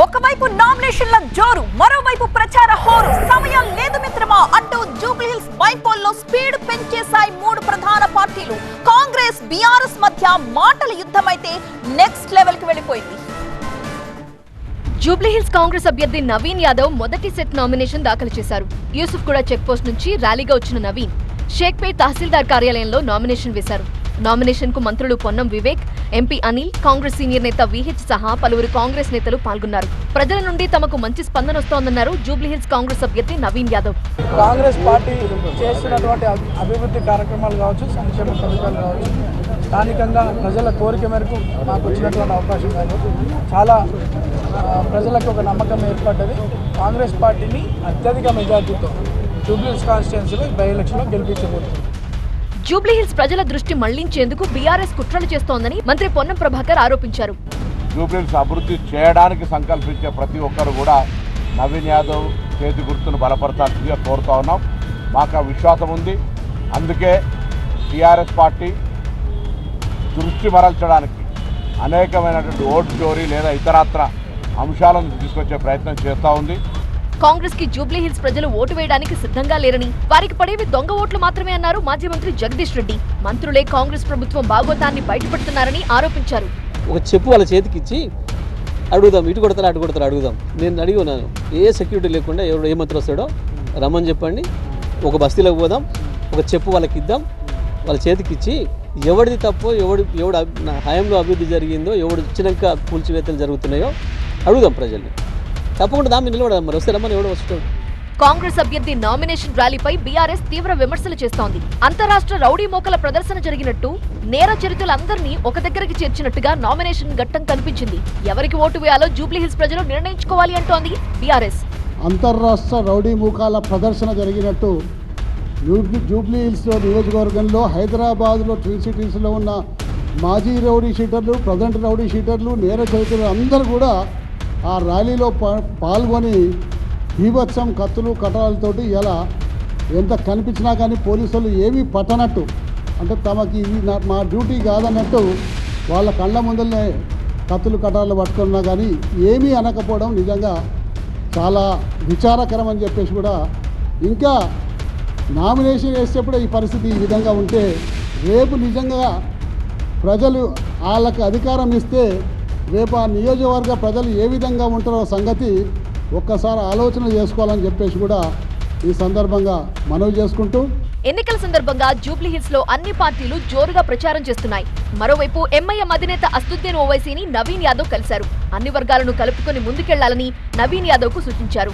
ఒకవైపు నామినేషన్ల జోరు మరోవైపు ప్రచార హోరు. సమయం లేదు మిత్రమా అంటూ జూబ్లీహిల్స్ బైపోల్లో స్పీడ్ పెంచేశాయి మూడు ప్రధాన పార్టీలు. కాంగ్రెస్ బీఆర్ఎస్ మధ్య మాటల యుద్ధమైతే నెక్స్ట్ లెవెల్కి వెళ్ళిపోయింది జూబ్లీహిల్స్ కాంగ్రెస్ అభ్యర్థి నవీన్ యాదవ్ మొదటి సెట్ నామినేషన్ దాఖలు చేశారు. యూసుఫ్ కూడా చెక్ పోస్ట్ నుంచి ర్యాలీగా వచ్చిన నవీన్ షేక్పేట్ తహసీల్దార్ కార్యాలయంలో నామినేషన్ వేశారు. నామినేషన్కు మంత్రులు పొన్నం వివేక్ ఎంపీ అనిల్ కాంగ్రెస్ సీనియర్ నేత విహెచ్ సహా పలువురు కాంగ్రెస్ నేతలు పాల్గొన్నారు. ప్రజల నుండి తమకు మంచి స్పందన వస్తోందన్నారు జూబ్లీహిల్స్ కాంగ్రెస్ అభ్యర్థి నవీన్ యాదవ్. కాంగ్రెస్ పార్టీ చేస్తున్నటువంటి అభివృద్ధి కార్యక్రమాలు కావచ్చు సంక్షేమ పథకాలు కావచ్చు స్థానికంగా ప్రజల కోరిక మేరకు మాకు వచ్చినటువంటి అవకాశం కాదు. చాలా ప్రజలకు ఒక నమ్మకం ఏర్పడ్డది. కాంగ్రెస్ పార్టీని అత్యధిక మెజార్టీతో జూబ్లీహిల్స్ కాన్స్టిట్యున్సీలో బై ఎలక్షన్లో గెలిపించబోతుంది. జూబ్లీహిల్స్ ప్రజల దృష్టి మళ్ళించేందుకు బీఆర్ఎస్ కుట్రలు చేస్తోందని మంత్రి పొన్నం ప్రభాకర్ ఆరోపించారు. జూబ్లీహిల్స్ అభివృద్ధి చేయడానికి సంకల్పించే ప్రతి ఒక్కరు కూడా నవీన్ యాదవ్ చేతి గుర్తును బలపరచాల్సిందిగా కోరుతా ఉన్నాం. మాకు విశ్వాసం ఉంది. అందుకే టీఆర్ఎస్ పార్టీ దృష్టి మరల్చడానికి అనేకమైనటువంటి ఓటు చోరీ లేదా ఇతరత్ర అంశాలను తీసుకొచ్చే ప్రయత్నం చేస్తూ ఉంది. కాంగ్రెస్కి జూబ్లీహిల్స్ ప్రజలు ఓటు వేయడానికి సిద్ధంగా లేరని. వారికి పడేవి దొంగ ఓట్లు మాత్రమే అన్నారు మాజీ మంత్రి జగదీష్ రెడ్డి. మంత్రులే కాంగ్రెస్ ప్రభుత్వం బాగోతాన్ని బయటపెడుతున్నారని ఆరోపించారు. ఒక చెప్పు వాళ్ళ చేతికిచ్చి అడుగుదాం ఇటు కొడతారా అటు కొడతారా అడుగుదాం. నేను అడిగి ఉన్నాను ఏ సెక్యూరిటీ లేకుండా ఎవరు ఏ మంత్రి వస్తాడో రమ్మని చెప్పండి. ఒక బస్తీలోకి పోదాం ఒక చెప్పు వాళ్ళకి ఇద్దాం. వాళ్ళ చేతికిచ్చి ఎవడిది ఎవరిది తప్పో ఎవడు ఎవడు హయాంలో అభివృద్ధి జరిగిందో ఎవడు ఇచ్చినాక కూల్చివేతలు జరుగుతున్నాయో అడుగుదాం ప్రజల్ని. తప్పకుండా దాని మీద నిలబడదాం మరి. వస్తే రమ్మని ఎవడు వస్తాడు. కాంగ్రెస్ అభ్యర్థి నామినేషన్ ర్యాలీపై బీఆర్ఎస్ తీవ్ర విమర్శలు చేస్తోంది. అంతరాష్ట్ర రౌడీ మోకల ప్రదర్శన జరిగినట్టు నేర చరితులందరినీ ఒక దగ్గరికి చేర్చినట్టుగా నామినేషన్ ఘట్టం కనిపించింది. ఎవరికి ఓటు వేయాలో జూబ్లీహిల్స్ ప్రజలు నిర్ణయించుకోవాలి అంటోంది బీఆర్ఎస్. అంతర్రాష్ట్ర రౌడీ మూకాల ప్రదర్శన జరిగినట్టు జూబ్లీ జూబ్లీ హిల్స్ నియోజకవర్గంలో హైదరాబాద్లో ట్విన్ సిటీస్లో ఉన్న మాజీ రౌడీ షీటర్లు ప్రజెంట్ రౌడీ షీటర్లు నేర చరిత్రలు అందరూ కూడా ఆ ర్యాలీలో పాల్గొని బీభత్సం కత్తులు కటాలతోటి ఇలా ఎంత కనిపించినా కానీ పోలీసులు ఏమీ పట్టనట్టు. అంటే తమకి ఇది నా- మా డ్యూటీ కాదన్నట్టు వాళ్ళ కళ్ళ ముందరనే కత్తులు కటాలు పట్టుకున్నా కానీ ఏమీ అనకపోవడం నిజంగా చాలా విచారకరం అని చెప్పేసి కూడా ఇంకా నామినేషన్ వేసేప్పుడే ఈ పరిస్థితి ఈ విధంగా ఉంటే రేపు నిజంగా ప్రజలు వాళ్ళకి అధికారం ఇస్తే రేపు ఆ నియోజకవర్గ ప్రజలు ఏ విధంగా ఉంటారో సంగతి ఒక్కసారి ఆలోచన చేసుకోవాలని చెప్పేసి కూడా ఈ సందర్భంగా మనవి చేసుకుంటూ ఎన్నికల సందర్భంగా జూబ్లీహిల్స్లో అన్ని పార్టీలు జోరుగా ప్రచారం చేస్తున్నాయి. మరోవైపు ఎంఐఎం అధినేత అస్తుద్దీన్ ఓవైసీని నవీన్ యాదవ్ కలిశారు. అన్ని వర్గాలను కలుపుకొని ముందుకెళ్ళాలని నవీన్ యాదవ్కు సూచించారు.